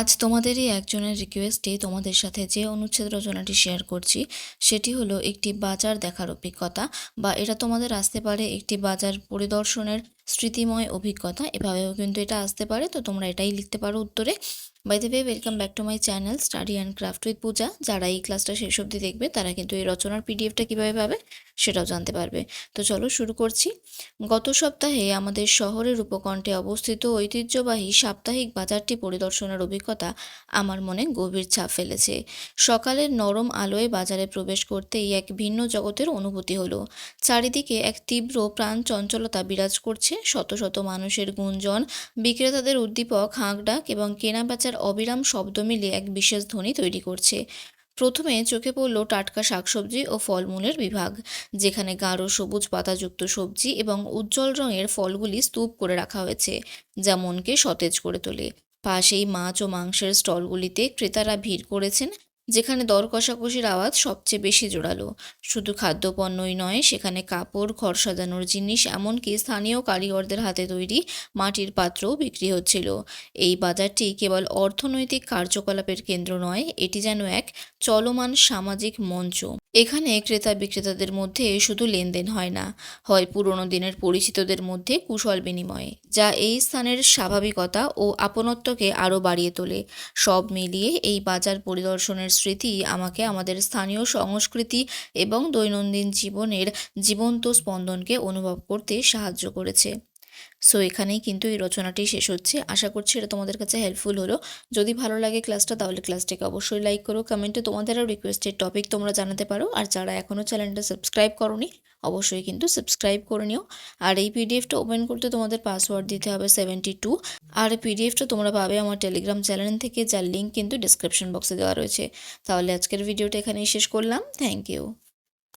আজ তোমাদেরই একজনের রিকোয়েস্টে তোমাদের সাথে যে অনুচ্ছেদ রচনাটি শেয়ার করছি, সেটি হলো একটি বাজার দেখার অভিজ্ঞতা বা এটা তোমাদের আসতে পারে একটি বাজার পরিদর্শনের স্মৃতিময় অভিজ্ঞতা, এভাবেও কিন্তু এটা আসতে পারে। তো তোমরা এটাই লিখতে পারো উত্তরে। By the way welcome back to my channel study and craft with Pooja যারা এই ক্লাসটা শেষ অবধি দেখবে, তারা কিন্তু এই রচনার পিডিএফটা কীভাবে পাবে, সেটাও জানতে পারবে। তো চলো শুরু করছি। গত সপ্তাহে আমাদের শহরের উপকণ্ঠে অবস্থিত ঐতিহ্যবাহী সাপ্তাহিক বাজারটি পরিদর্শনের অভিজ্ঞতা আমার মনে গভীর ছাপ ফেলেছে। সকালের নরম আলোয় বাজারে প্রবেশ করতেই এক ভিন্ন জগতের অনুভূতি হলো। চারিদিকে এক তীব্র প্রাণ চঞ্চলতা বিরাজ করছে শত শত মানুষের গুঞ্জন। বিক্রেতাদের উদ্দীপক, হাঁকডাক এবং কেনাবেচার অবিরাম শব্দ মিলে এক বিশেষ ধ্বনি তৈরি করছে। প্রথমে চোখে পড়ল টাটকা শাকসবজি ও ফলমূলের বিভাগ, যেখানে গাঢ় সবুজ পাতাযুক্ত সবজি এবং উজ্জ্বল রঙের ফলগুলি স্তূপ করে রাখা হয়েছে, যা মনকে সতেজ করে তোলে। পাশেই মাছ ও মাংসের স্টলগুলিতে ক্রেতারা ভিড় করেছেন যেখানে দর কষাকষির আওয়াজ সবচেয়ে বেশি জোরালো। শুধু খাদ্যপণ্যই নয়, সেখানে কাপড়, ঘর সাজানোর জিনিস, এমনকি স্থানীয় কারিগরদের হাতে তৈরি মাটির পাত্রও বিক্রি হচ্ছিল। এই বাজারটি কেবল অর্থনৈতিক কার্যকলাপের কেন্দ্র নয়, এটি যেন এক চলমান সামাজিক মঞ্চ। এখানে ক্রেতা বিক্রেতাদের মধ্যে শুধু লেনদেন হয় না, হয় পুরনো দিনের পরিচিতদের মধ্যে কুশল বিনিময়ে, যা এই স্থানের স্বাভাবিকতা ও আপনত্বকে আরও বাড়িয়ে তোলে। সব মিলিয়ে এই বাজার পরিদর্শনের স্মৃতি আমাকে আমাদের স্থানীয় সংস্কৃতি এবং দৈনন্দিন জীবনের জীবন্ত স্পন্দনকে অনুভব করতে সাহায্য করেছে। সো এখানেই কিন্তু এই রচনাটি শেষ হচ্ছে। আশা করছি এটা তোমাদের কাছে হেল্পফুল হলো। যদি ভালো লাগে ক্লাসটা তাহলে ক্লাসটাকে অবশ্যই লাইক করো। কমেন্টে তোমাদেরও রিকোয়েস্টেড টপিক তোমরা জানাতে পারো। আর যারা এখনও চ্যানেলটা সাবস্ক্রাইব করোনি, অবশ্যই কিন্তু সাবস্ক্রাইব করে নিও। আর এই পিডিএফটা ওপেন করতে তোমাদের পাসওয়ার্ড দিতে হবে সেভেন্টি টু আর পিডিএফটা তোমরা পাবে আমার টেলিগ্রাম চ্যানেল থেকে, যার লিঙ্ক কিন্তু ডিসক্রিপশন বক্সে দেওয়া রয়েছে। তাহলে আজকের ভিডিওটা এখানেই শেষ করলাম। Thank you